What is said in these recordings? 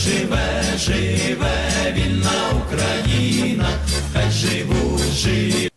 живе, живе вільна Україна, хай живуть, живуть.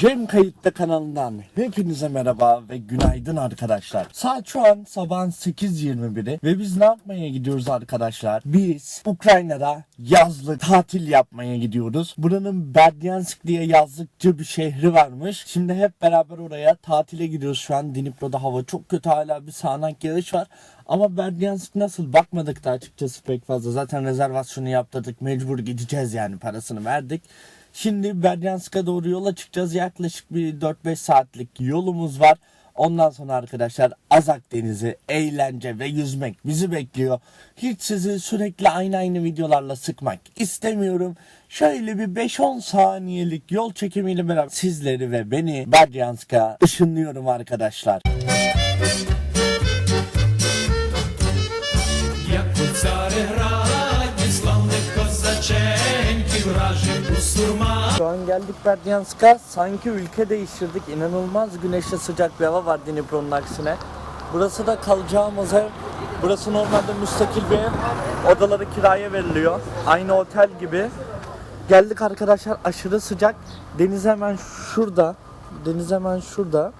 Cem Kayıtlı kanalından hepinize merhaba ve günaydın arkadaşlar. Saat şu an sabahın 8.21'i ve biz ne yapmaya gidiyoruz arkadaşlar? Biz Ukrayna'da yazlık tatil yapmaya gidiyoruz. Buranın Berdyansk diye yazlıkçı bir şehri varmış. Şimdi hep beraber oraya tatile gidiyoruz şu an. Dnipro'da hava çok kötü hala bir sağanak yağış var. Ama Berdyansk nasıl bakmadık da açıkçası pek fazla. Zaten rezervasyonu yaptırdık. Mecbur gideceğiz yani parasını verdik. Şimdi Berdyansk'a doğru yola çıkacağız. Yaklaşık bir 4-5 saatlik yolumuz var. Ondan sonra arkadaşlar Azak Denizi, eğlence ve yüzmek bizi bekliyor. Hiç sizi sürekli aynı aynı videolarla sıkmak istemiyorum. Şöyle bir 5-10 saniyelik yol çekimiyle beraber sizleri ve beni Berdyansk'a ışınlıyorum arkadaşlar. Як an geldik Berdyansk'a. Sanki ülke değiştirdik. İnanılmaz güneşli sıcak bir hava var Dnipro'nun aksine. Burası da kalacağımız ev. Burası normalde müstakil bir ev. Odaları kiraya veriliyor. Aynı otel gibi. Geldik arkadaşlar aşırı sıcak. Deniz hemen şurada. Deniz hemen şurada.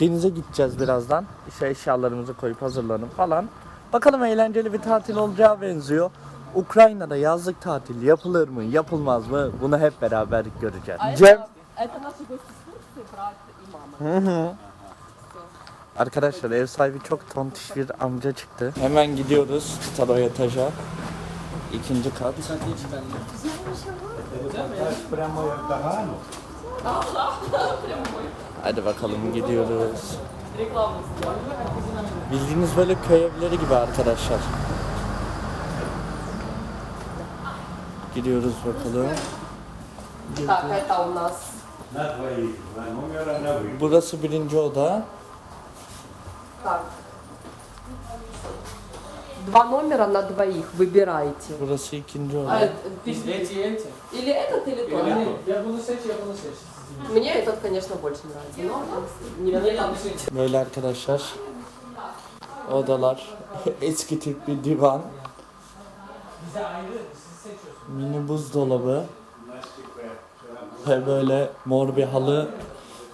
Denize gideceğiz birazdan. İşte eşyalarımızı koyup hazırlanıp falan. Bakalım eğlenceli bir tatil olacağı benziyor. Ukrayna'da yazlık tatil yapılır mı, yapılmaz mı? Bunu hep beraber göreceğiz. А Cem, это, это наши гости с Турции, брат и мама. arkadaşlar ev sahibi çok tontiş bir amca çıktı. Hemen gidiyoruz Taro etaja. İkinci kat. Hadi bakalım gidiyoruz. Рекламу Bildiğiniz böyle köy evleri gibi arkadaşlar. Gidiyoruz bakalım. Так, это у нас Burası birinci oda. так. Два номера на двоих выбирайте. Burası ikinci А, oda. э, ты- Или этот, или тот. Я буду сечь, я буду сечь. Мне этот, конечно, больше нравится. Но не мне там жить. Böyle arkadaşlar. Odalar. Eski tip bir divan. Bize ayrı, siz seçiyorsunuz. Mini buzdolabı. Ve böyle mor bir halı.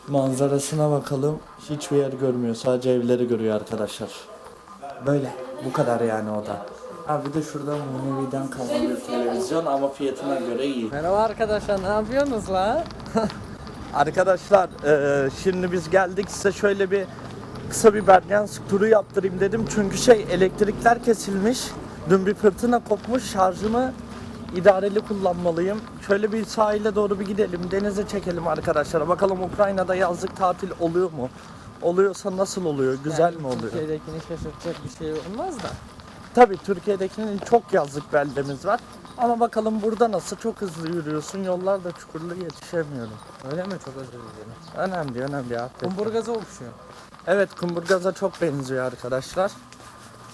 Manzarasına bakalım. Hiçbir yer görmüyor. Sadece evleri görüyor arkadaşlar. Böyle. Bu kadar yani oda. Ha bir de şurada Munevi'den kalan bir televizyon ama fiyatına göre iyi. Merhaba arkadaşlar ne yapıyorsunuz la? Arkadaşlar eee, şimdi biz geldik size şöyle bir kısa bir Berdyansk turu yaptırayım dedim. Çünkü şey elektrikler kesilmiş. Dün bir fırtına kopmuş. Şarjımı idareli kullanmalıyım. Şöyle bir sahile doğru bir gidelim. Denize çekelim arkadaşlar. Bakalım Ukrayna'da yazlık tatil oluyor mu? Oluyorsa nasıl oluyor? Güzel mi oluyor? Türkiye'dekini şaşırtacak bir şey olmaz da. Tabii Türkiye'dekinin çok yazlık beldemiz var. Ama bakalım burada nasıl? Çok hızlı yürüyorsun. Yollar da çukurlu yetişemiyorum. Öyle mi çok özür dilerim. Önemli önemli. Kumburgaz'a okşuyor. Evet kumburgaza çok benziyor arkadaşlar.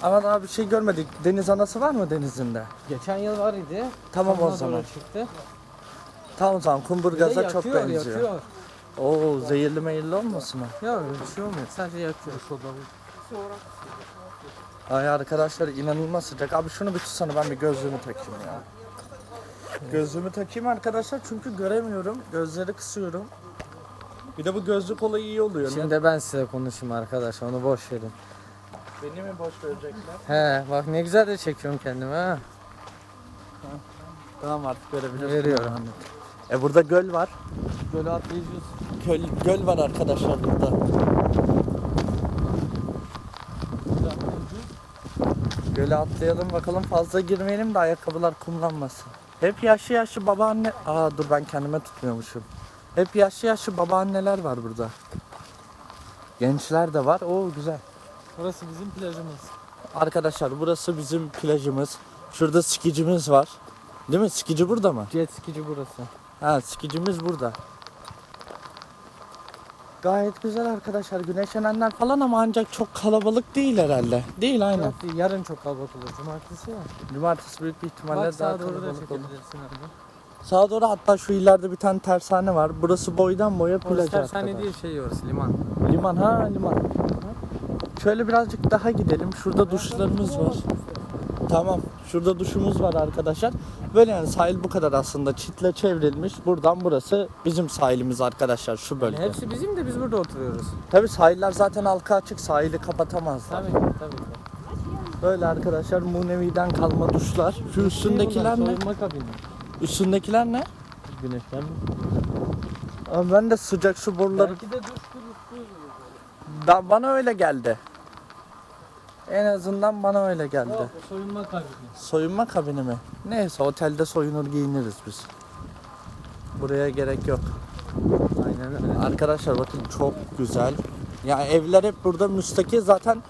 Ama daha bir şey görmedik. Deniz anası var mı denizinde? Geçen yıl var idi. Tamam o Sonuna zaman. doğru Çıktı. Tamam de kumburgaza çok yakıyor, benziyor. yakıyor. Oo zehirli meyilli olmasın o? Ya öyle bir şey olmuyor. Sadece yakıyor. Ay arkadaşlar inanılmaz sıcak. Abi şunu bir tutsana ben bir gözlüğümü takayım ya. Gözlüğümü takayım arkadaşlar çünkü göremiyorum. Gözleri kısıyorum. Bir de bu gözlük olayı iyi oluyor. Şimdi ben size konuşayım arkadaşlar onu boş verin. Beni mi boş verecekler? He bak ne güzel de çekiyorum kendimi ha. Tamam artık görebilirsin. Veriyorum. E burada göl var. Böyle atlayacağız. Göl, göl var arkadaşlar burada. Göle atlayalım bakalım fazla girmeyelim de ayakkabılar kumlanmasın. Hep yaşlı yaşlı babaanne... Aa dur ben kendime tutmuyormuşum. Hep yaşlı yaşlı babaanneler var burada. Gençler de var. Oo güzel. Burası bizim plajımız. Arkadaşlar burası bizim plajımız. Şurada skicimiz var. Değil mi? Skici burada mı? Jet skici burası. Ha skicimiz burada. Gayet güzel arkadaşlar. Güneşlenenler falan ama ancak çok kalabalık değil herhalde. Değil aynen. Evet, yarın çok kalabalık olur. Cumartesi ya. Cumartesi büyük bir ihtimalle Bak daha sağa doğru da kalabalık olur. çekebilirsin abi. Sağa doğru hatta şu ileride bir tane tersane var. Burası boydan boya plaj Orası tersane arkadaş. değil şey orası liman. Liman ha liman. Şöyle birazcık daha gidelim. Şurada duşlarımız var. Tamam. Şurada duşumuz var arkadaşlar. Böyle yani sahil bu kadar aslında. Çitle çevrilmiş. Buradan burası bizim sahilimiz arkadaşlar şu bölge. Hepsi bizim de biz burada oturuyoruz. Tabi sahiller zaten halka açık. Sahili kapatamazlar. Tabii tabii. tabii. Böyle arkadaşlar Munevi'den kalma duşlar. Şu üstündekiler ne? Soyunma kabini. Üstündekiler ne? Güneşten. Ama ben de sıcak su boruları Belki de duş kurusu. da bana öyle geldi. En azından bana öyle geldi. Yok soyunma kabini. Soyunma kabini mi? Neyse otelde soyunur giyiniriz biz. Buraya gerek yok. Aynen öyle. Arkadaşlar bakın çok güzel. Ya evler hep burada müstakil zaten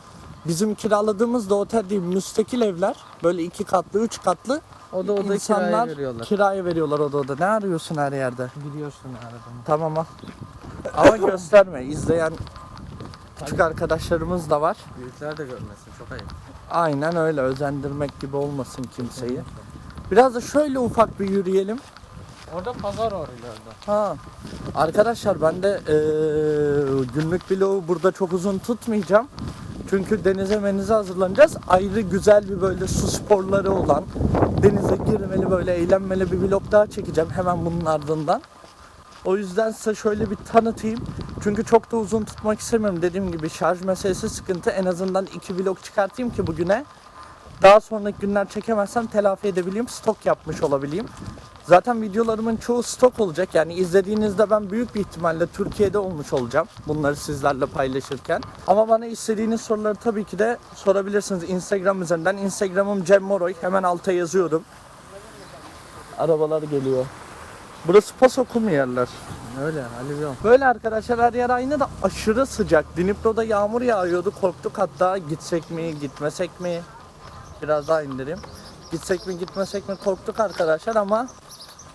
bizim kiraladığımız da otel değil müstakil evler. Böyle iki katlı, üç katlı. O da oda İnsanlar kiraya veriyorlar. kiraya veriyorlar o da oda. Ne arıyorsun her yerde? Biliyorsun aradım. Tamam al. Ama gösterme. İzleyen küçük arkadaşlarımız da var. Büyükler de görmesin çok ayıp. Aynen öyle özendirmek gibi olmasın kimseyi. Biraz da şöyle ufak bir yürüyelim. Orada pazar var ileride. Ha. Arkadaşlar ben de eee, günlük vlogu burada çok uzun tutmayacağım. Çünkü denize menize hazırlanacağız. Ayrı güzel bir böyle su sporları olan denize girmeli böyle eğlenmeli bir vlog daha çekeceğim hemen bunun ardından. O yüzden size şöyle bir tanıtayım. Çünkü çok da uzun tutmak istemiyorum. Dediğim gibi şarj meselesi sıkıntı. En azından iki vlog çıkartayım ki bugüne. Daha sonraki günler çekemezsem telafi edebileyim. Stok yapmış olabileyim. Zaten videolarımın çoğu stok olacak. Yani izlediğinizde ben büyük bir ihtimalle Türkiye'de olmuş olacağım. Bunları sizlerle paylaşırken. Ama bana istediğiniz soruları tabii ki de sorabilirsiniz Instagram üzerinden. Instagram'ım Cem Moroy. Hemen alta yazıyorum. Arabalar geliyor. Burası paso kum yerler. Öyle alüvyon. Böyle arkadaşlar her yer aynı da aşırı sıcak. Dnipro'da yağmur yağıyordu. Korktuk hatta gitsek mi gitmesek mi? Biraz daha indireyim. Gitsek mi gitmesek mi korktuk arkadaşlar ama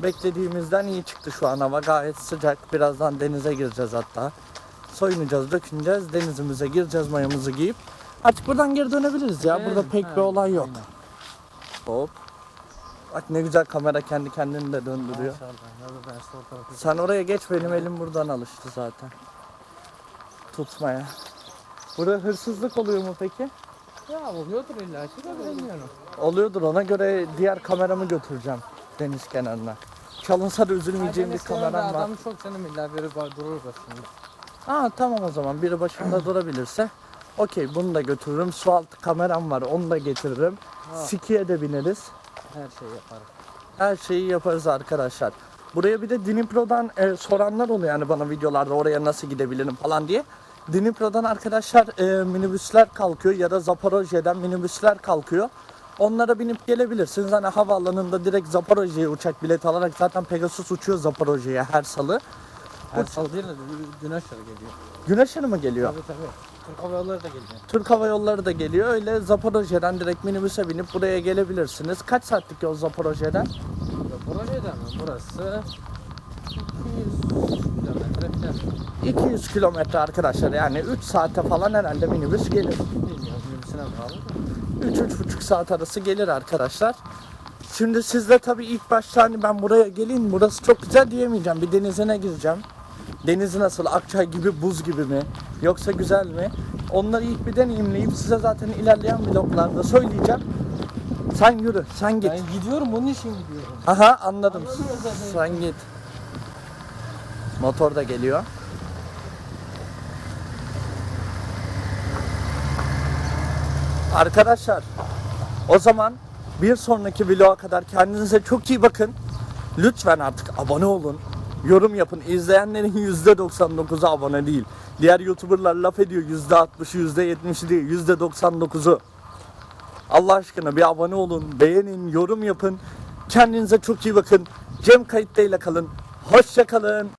beklediğimizden iyi çıktı şu an hava gayet sıcak. Birazdan denize gireceğiz hatta. Soyunacağız, döküneceğiz, denizimize gireceğiz mayamızı giyip. Artık buradan geri dönebiliriz ya. Burada pek bir olay yok. Hop. Bak ne güzel kamera kendi kendini de döndürüyor. Sen oraya geç benim elim buradan alıştı zaten. Tutmaya. Burada hırsızlık oluyor mu peki? Ya oluyordur illa ki de bilmiyorum. Oluyordur ona göre diğer kameramı götüreceğim deniz kenarına. Çalınsa da üzülmeyeceğim bir kameram var. Adam çok canım illa biri var durur başında. Aa tamam o zaman biri başımda durabilirse. Okey bunu da götürürüm. Su altı kameram var onu da getiririm. Ha. Sikiye de bineriz. Her şeyi yaparım. Her şeyi yaparız arkadaşlar. Buraya bir de Dnipro'dan e, soranlar oluyor yani bana videolarda oraya nasıl gidebilirim falan diye. Dnipro'dan arkadaşlar e, minibüsler kalkıyor ya da Zaporojye'den minibüsler kalkıyor. Onlara binip gelebilirsiniz. Hani havaalanında direkt Zaporojye'ye uçak bileti alarak zaten Pegasus uçuyor Zaporojye'ye her salı. Her sal değil de yarı geliyor. Güneş mı geliyor? Tabii tabii. Türk Hava Yolları da geliyor. Türk Hava Yolları da geliyor. Öyle Zaporojye'den direkt minibüse binip buraya gelebilirsiniz. Kaç saatlik yol Zaporojye'den? Ya Projede mi? Burası 200 kilometre falan. 200 kilometre arkadaşlar yani 3 saate falan herhalde minibüs gelir. Bilmiyorum minibüsüne bağlı da. 3-3,5 saat arası gelir arkadaşlar. Şimdi sizle tabii ilk başta hani ben buraya geleyim burası çok güzel diyemeyeceğim. Bir denizine gireceğim. Denizi nasıl? Akçay gibi buz gibi mi? Yoksa güzel mi? Onları ilk bir deneyimleyip size zaten ilerleyen vloglarda söyleyeceğim. Sen yürü, sen git. Ben gidiyorum bunun için gidiyorum. Aha anladım. Sen git. Motor da geliyor. Arkadaşlar o zaman bir sonraki vloga kadar kendinize çok iyi bakın. Lütfen artık abone olun. Yorum yapın. İzleyenlerin %99'u abone değil. Diğer YouTuber'lar laf ediyor %60'ı %70'i değil %99'u. Allah aşkına bir abone olun, beğenin, yorum yapın. Kendinize çok iyi bakın. Cem kayıttayla kalın. Hoşça kalın.